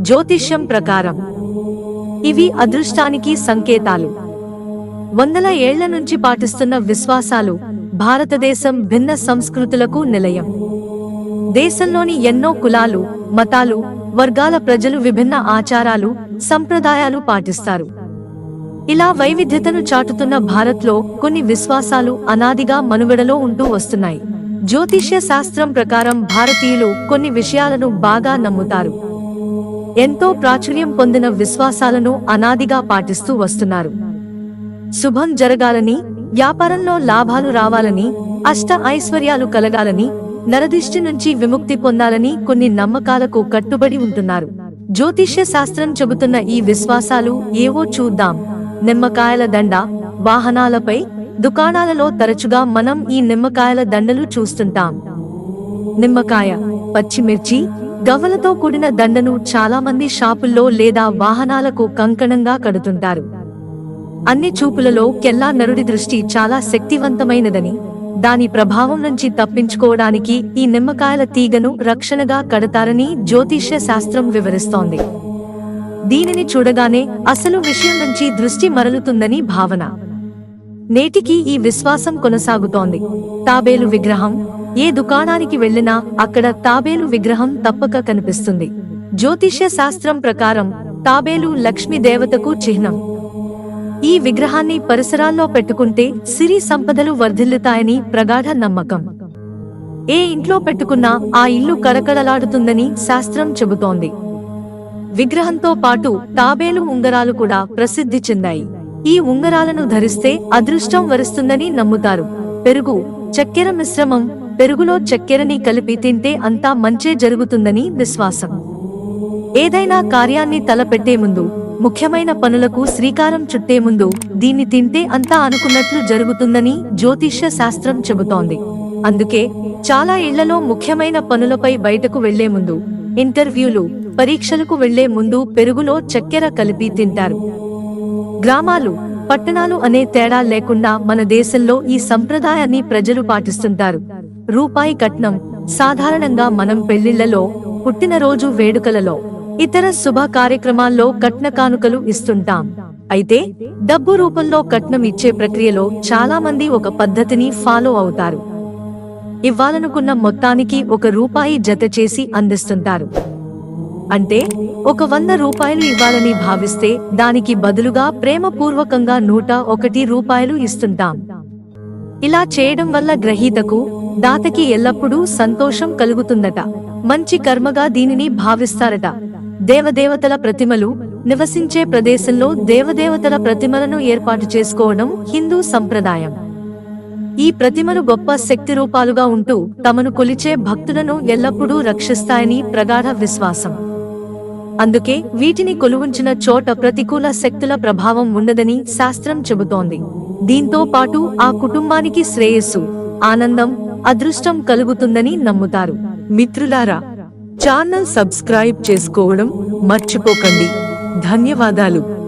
జ్యోతిష్యం ప్రకారం. ఇవి అదృష్టానికి సంకేతాలు. వందల ఏళ్ళ నుంచి పాటిస్తున్న విశ్వాసాలు భారతదేశం భిన్న సంస్కృతులకు నిలయం. దేశంలోని ఎన్నో కులాలు మతాలు వర్గాల ప్రజలు విభిన్న ఆచారాలు సంప్రదాయాలు పాటిస్తారు. ఇలా వైవిధ్యతను చాటుతున్న భారత్లో కొన్ని విశ్వాసాలు అనాదిగా మనుగడలో ఉంటూ వస్తున్నాయి. జ్యోతిష్య శాస్త్రం ప్రకారం భారతీయులు కొన్ని విషయాలను బాగా నమ్ముతారు. ఎంతో ప్రాచుర్యం పొందిన విశ్వాసాలను అనాదిగా పాటిస్తూ వస్తున్నారు. శుభం జరగాలని వ్యాపారంలో లాభాలు రావాలని అష్ట ఐశ్వర్యాలు కలగాలని నరదిష్టి నుంచి విముక్తి పొందాలని కొన్ని నమ్మకాలకు కట్టుబడి ఉంటున్నారు. జ్యోతిష్య శాస్త్రం చెబుతున్న ఈ విశ్వాసాలు ఏవో చూద్దాం. నిమ్మకాయల దండ వాహనాలపై దుకాణాలలో తరచుగా మనం ఈ నిమ్మకాయల దండలు చూస్తుంటాం. నిమ్మకాయ పచ్చిమిర్చి గవ్వలతో కూడిన దండను చాలా మంది షాపుల్లో లేదా వాహనాలకు కంకణంగా కడుతుంటారు. అన్ని చూపులలో కెల్లా నరుడి దృష్టి చాలా శక్తివంతమైనదని దాని ప్రభావం నుంచి తప్పించుకోవడానికి ఈ నిమ్మకాయల తీగను రక్షణగా కడతారని జ్యోతిష్య శాస్త్రం వివరిస్తోంది. దీనిని చూడగానే అసలు విషయం నుంచి దృష్టి మరలుతుందని భావన. నేటికి ఈ విశ్వాసం కొనసాగుతోంది. తాబేలు విగ్రహం ఏ దుకాణానికి వెళ్ళినా అక్కడ తాబేలు విగ్రహం తప్పక కనిపిస్తుంది. జ్యోతిష్య శాస్త్రం ప్రకారం తాబేలు లక్ష్మీ దేవతకు చిహ్నం. ఈ విగ్రహాన్ని పరిసరాల్లో పెట్టుకుంటే సిరి సంపదలు వర్ధిల్లుతాయని ప్రగాఢ నమ్మకం. ఏ ఇంట్లో పెట్టుకున్నా ఆ ఇల్లు కరకడలాడుతుందని శాస్త్రం చెబుతోంది. విగ్రహంతో పాటు తాబేలు ఉంగరాలు కూడా ప్రసిద్ధి చెందాయి. ఈ ఉంగరాలను ధరిస్తే అదృష్టం వరిస్తుందని నమ్ముతారు. పెరుగు చక్కెర మిశ్రమం పెరుగులో చక్కెరని కలిపి తింటే అంతా మంచే జరుగుతుందని విశ్వాసం. ఏదైనా కార్యాన్ని తలపెట్టే ముందు ముఖ్యమైన పనులకు శ్రీకారం చుట్టే ముందు దీన్ని తింటే అంతా అనుకున్నట్లు జరుగుతుందని జ్యోతిష్య శాస్త్రం చెబుతోంది. అందుకే చాలా ఇళ్ళలో ముఖ్యమైన పనులపై బయటకు వెళ్ళే ముందు ఇంటర్వ్యూలు పరీక్షలకు వెళ్ళే ముందు పెరుగులో చక్కెర కలిపి తింటారు. గ్రామాలు పట్టణాలు అనే తేడా లేకుండా మన దేశంలో ఈ సంప్రదాయాన్ని ప్రజలు పాటిస్తుంటారు. రూపాయి కట్నం సాధారణంగా మనం పెళ్ళిళ్ళలో పుట్టినరోజు వేడుకలలో ఇతర శుభ కార్యక్రమాల్లో కట్న కానుకలు ఇస్తుంటాం. అయితే డబ్బు రూపంలో కట్నం ఇచ్చే ప్రక్రియలో చాలా మంది ఒక పద్ధతిని ఫాలో అవుతారు. ఇవ్వాలనుకున్న మొత్తానికి ఒక రూపాయి జత చేసి అందిస్తుంటారు. అంటే ఒక వంద రూపాయలు ఇవ్వాలని భావిస్తే దానికి బదులుగా ప్రేమపూర్వకంగా నూట ఒకటి రూపాయలు ఇస్తుంటాం. ఇలా చేయడం వల్ల గ్రహీతకు దాతకి ఎల్లప్పుడూ సంతోషం కలుగుతుందట. మంచి కర్మగా దీనిని భావిస్తారట. దేవదేవతల ప్రతిమలు నివసించే ప్రదేశంలో దేవదేవతల ప్రతిమలను ఏర్పాటు చేసుకోవడం హిందూ సంప్రదాయం. ఈ ప్రతిమలు గొప్ప శక్తి రూపాలుగా ఉంటూ తమను కొలిచే భక్తులను ఎల్లప్పుడూ రక్షిస్తాయని ప్రగాఢ విశ్వాసం. అందుకే వీటిని కొలువుంచిన చోట ప్రతికూల శక్తుల ప్రభావం ఉండదని శాస్త్రం చెబుతోంది. దీంతో పాటు ఆ కుటుంబానికి శ్రేయస్సు ఆనందం అదృష్టం కలుగుతుందని నమ్ముతారు. మిత్రులారా ఛానల్ సబ్స్క్రైబ్ చేసుకోవడం మర్చిపోకండి. ధన్యవాదాలు.